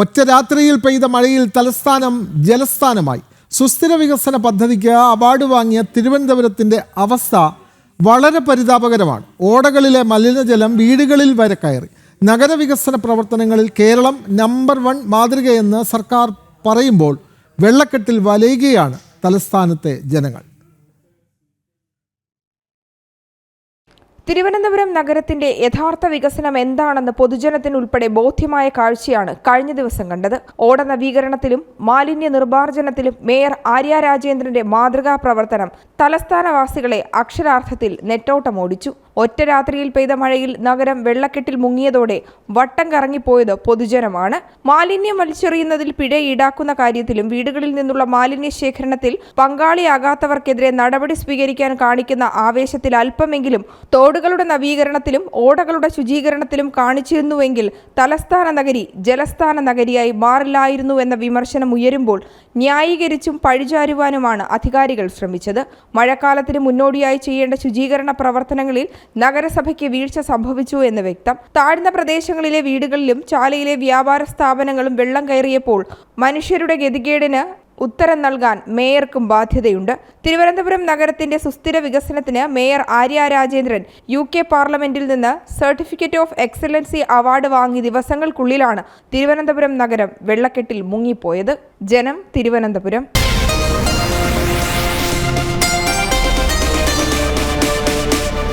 ഒറ്റ രാത്രിയിൽ പെയ്ത മഴയിൽ തലസ്ഥാനം ജലസ്ഥാനമായി. സുസ്ഥിര വികസന പദ്ധതിക്ക് അവാർഡ് വാങ്ങിയ തിരുവനന്തപുരത്തിന്റെ അവസ്ഥ വളരെ പരിതാപകരമാണ്. ഓടകളിലെ മലിനജലം വീടുകളിൽ വരെ കയറി. നഗരവികസന പ്രവർത്തനങ്ങളിൽ കേരളം നമ്പർ വൺ മാതൃകയെന്ന് സർക്കാർ പറയുമ്പോൾ വെള്ളക്കെട്ടിൽ വലയുകയാണ് തലസ്ഥാനത്തെ ജനങ്ങൾ. തിരുവനന്തപുരം നഗരത്തിന്റെ യഥാർത്ഥ വികസനം എന്താണെന്ന് പൊതുജനത്തിനുൾപ്പെടെ ബോധ്യമായ കാഴ്ചയാണ് കഴിഞ്ഞ ദിവസം കണ്ടത്. ഓട നവീകരണത്തിലും മാലിന്യ നിർമാർജനത്തിലും മേയർ ആര്യ രാജേന്ദ്രന്റെ മാതൃകാ പ്രവർത്തനം തലസ്ഥാനവാസികളെ അക്ഷരാർത്ഥത്തിൽ നെട്ടോട്ടമോടിച്ചു. ഒറ്റ രാത്രിയിൽ പെയ്ത മഴയിൽ നഗരം വെള്ളക്കെട്ടിൽ മുങ്ങിയതോടെ വട്ടം കറങ്ങിപ്പോയത് പൊതുജനമാണ്. മാലിന്യം വലിച്ചെറിയുന്നതിൽ പിഴ ഈടാക്കുന്ന കാര്യത്തിലും വീടുകളിൽ നിന്നുള്ള മാലിന്യ ശേഖരണത്തിൽ പങ്കാളിയാകാത്തവർക്കെതിരെ നടപടി സ്വീകരിക്കാൻ കാണിക്കുന്ന ആവേശത്തിൽ അല്പമെങ്കിലും തോടുകളുടെ നവീകരണത്തിലും ഓടകളുടെ ശുചീകരണത്തിലും കാണിച്ചിരുന്നുവെങ്കിൽ തലസ്ഥാന നഗരി ജലസ്ഥാന നഗരിയായി മാറില്ലായിരുന്നു എന്ന വിമർശനം ഉയരുമ്പോൾ ന്യായീകരിച്ചും പഴിചാരുവാനുമാണ് അധികാരികൾ ശ്രമിച്ചത്. മഴക്കാലത്തിന് മുന്നോടിയായി ചെയ്യേണ്ട ശുചീകരണ പ്രവർത്തനങ്ങളിൽ നഗരസഭയ്ക്ക് വീഴ്ച സംഭവിച്ചു എന്ന് വ്യക്തം. താഴ്ന്ന പ്രദേശങ്ങളിലെ വീടുകളിലും ചാലയിലെ വ്യാപാര സ്ഥാപനങ്ങളും വെള്ളം കയറിയപ്പോൾ മനുഷ്യരുടെ ഗതികേടിന് ഉത്തരം നൽകാൻ മേയർക്കും ബാധ്യതയുണ്ട്. തിരുവനന്തപുരം നഗരത്തിന്റെ സുസ്ഥിര വികസനത്തിന് mayor Arya Rajendran U K പാർലമെന്റിൽ നിന്ന് സർട്ടിഫിക്കറ്റ് ഓഫ് എക്സലൻസി അവാർഡ് വാങ്ങി ദിവസങ്ങൾക്കുള്ളിലാണ് തിരുവനന്തപുരം നഗരം വെള്ളക്കെട്ടിൽ മുങ്ങിപ്പോയത്. ജനം തിരുവനന്തപുരം